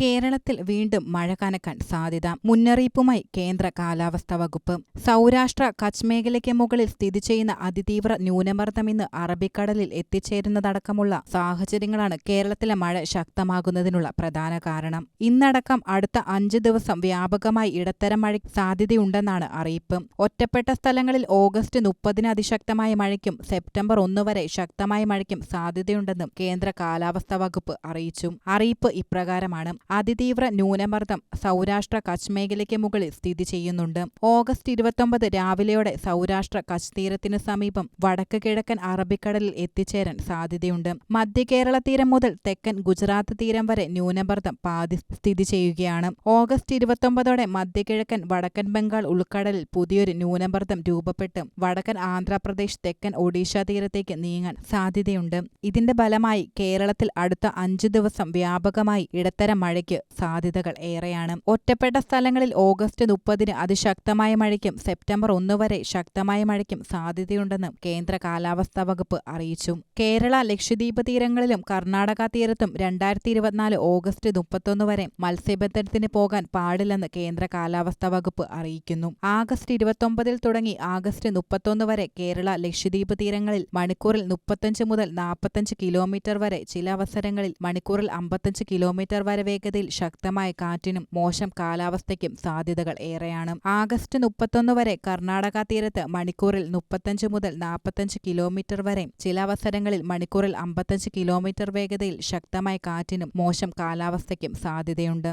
കേരളത്തിൽ വീണ്ടും മഴ കനക്കാൻ സാധ്യത. മുന്നറിയിപ്പുമായി കേന്ദ്ര കാലാവസ്ഥാ വകുപ്പ്. സൗരാഷ്ട്ര കച്ച് മേഖലയ്ക്ക് മുകളിൽ സ്ഥിതി ചെയ്യുന്ന അതിതീവ്ര ന്യൂനമർദ്ദം ഇന്ന് അറബിക്കടലിൽ എത്തിച്ചേരുന്നതടക്കമുള്ള സാഹചര്യങ്ങളാണ് കേരളത്തിലെ മഴ ശക്തമാകുന്നതിനുള്ള പ്രധാന കാരണം. ഇന്നടക്കം അടുത്ത അഞ്ച് ദിവസം വ്യാപകമായി ഇടത്തരം മഴ സാധ്യതയുണ്ടെന്നാണ് അറിയിപ്പ്. ഒറ്റപ്പെട്ട സ്ഥലങ്ങളിൽ ഓഗസ്റ്റ് മുപ്പതിന് അതിശക്തമായ മഴയ്ക്കും സെപ്റ്റംബർ ഒന്ന് വരെ ശക്തമായ മഴയ്ക്കും സാധ്യതയുണ്ടെന്നും കേന്ദ്ര കാലാവസ്ഥാ വകുപ്പ് അറിയിച്ചു. അറിയിപ്പ് ഇപ്രകാരമാണ്. അതിതീവ്ര ന്യൂനമർദ്ദം സൗരാഷ്ട്ര കച്ച് മേഖലയ്ക്ക് മുകളിൽ സ്ഥിതി ചെയ്യുന്നുണ്ട്. ഓഗസ്റ്റ് ഇരുപത്തൊമ്പത് രാവിലെയോടെ സൗരാഷ്ട്ര കച്ച് തീരത്തിനു സമീപം വടക്ക് കിഴക്കൻ അറബിക്കടലിൽ എത്തിച്ചേരാൻ സാധ്യതയുണ്ട്. മധ്യ കേരള തീരം മുതൽ തെക്കൻ ഗുജറാത്ത് തീരം വരെ ന്യൂനമർദ്ദം പാതി സ്ഥിതി ചെയ്യുകയാണ്. ഓഗസ്റ്റ് ഇരുപത്തൊമ്പതോടെ മധ്യകിഴക്കൻ വടക്കൻ ബംഗാൾ ഉൾക്കടലിൽ പുതിയൊരു ന്യൂനമർദ്ദം രൂപപ്പെട്ട് വടക്കൻ ആന്ധ്രാപ്രദേശ് തെക്കൻ ഒഡീഷ തീരത്തേക്ക് നീങ്ങാൻ സാധ്യതയുണ്ട്. ഇതിന്റെ ഫലമായി കേരളത്തിൽ അടുത്ത അഞ്ചു ദിവസം വ്യാപകമായി ഇടത്തരം മഴയ്ക്ക് സാധ്യതകൾ ഏറെയാണ്. ഒറ്റപ്പെട്ട സ്ഥലങ്ങളിൽ ഓഗസ്റ്റ് മുപ്പതിന് അതിശക്തമായ മഴയ്ക്കും സെപ്റ്റംബർ ഒന്ന് വരെ ശക്തമായ മഴയ്ക്കും സാധ്യതയുണ്ടെന്ന് കേന്ദ്ര കാലാവസ്ഥാ വകുപ്പ് അറിയിച്ചു. കേരള ലക്ഷദ്വീപ് തീരങ്ങളിലും കർണാടക തീരത്തും രണ്ടായിരത്തി ഇരുപത്തിനാല് ഓഗസ്റ്റ് മുപ്പത്തൊന്ന് വരെ മത്സ്യബന്ധനത്തിന് പോകാൻ പാടില്ലെന്ന് കേന്ദ്ര കാലാവസ്ഥാ വകുപ്പ് അറിയിക്കുന്നു. ആഗസ്റ്റ് ഇരുപത്തൊമ്പതിൽ തുടങ്ങി ആഗസ്റ്റ് മുപ്പത്തൊന്ന് വരെ കേരള ലക്ഷദ്വീപ് തീരങ്ങളിൽ മണിക്കൂറിൽ മുപ്പത്തഞ്ച് മുതൽ നാൽപ്പത്തഞ്ച് കിലോമീറ്റർ വരെ ചില അവസരങ്ങളിൽ മണിക്കൂറിൽ അമ്പത്തഞ്ച് കിലോമീറ്റർ വരെ വേഗതയിൽ ശക്തമായ കാറ്റിനും മോശം കാലാവസ്ഥയ്ക്കും സാധ്യതകൾ ഏറെയാണ്. ആഗസ്റ്റ് മുപ്പത്തൊന്ന് വരെ കർണാടക തീരത്ത് മണിക്കൂറിൽ മുപ്പത്തഞ്ച് മുതൽ നാൽപ്പത്തഞ്ച് കിലോമീറ്റർ വരെ ചില അവസരങ്ങളിൽ മണിക്കൂറിൽ അമ്പത്തഞ്ച് കിലോമീറ്റർ വേഗതയിൽ ശക്തമായ കാറ്റിനും മോശം കാലാവസ്ഥയ്ക്കും സാധ്യതയുണ്ട്.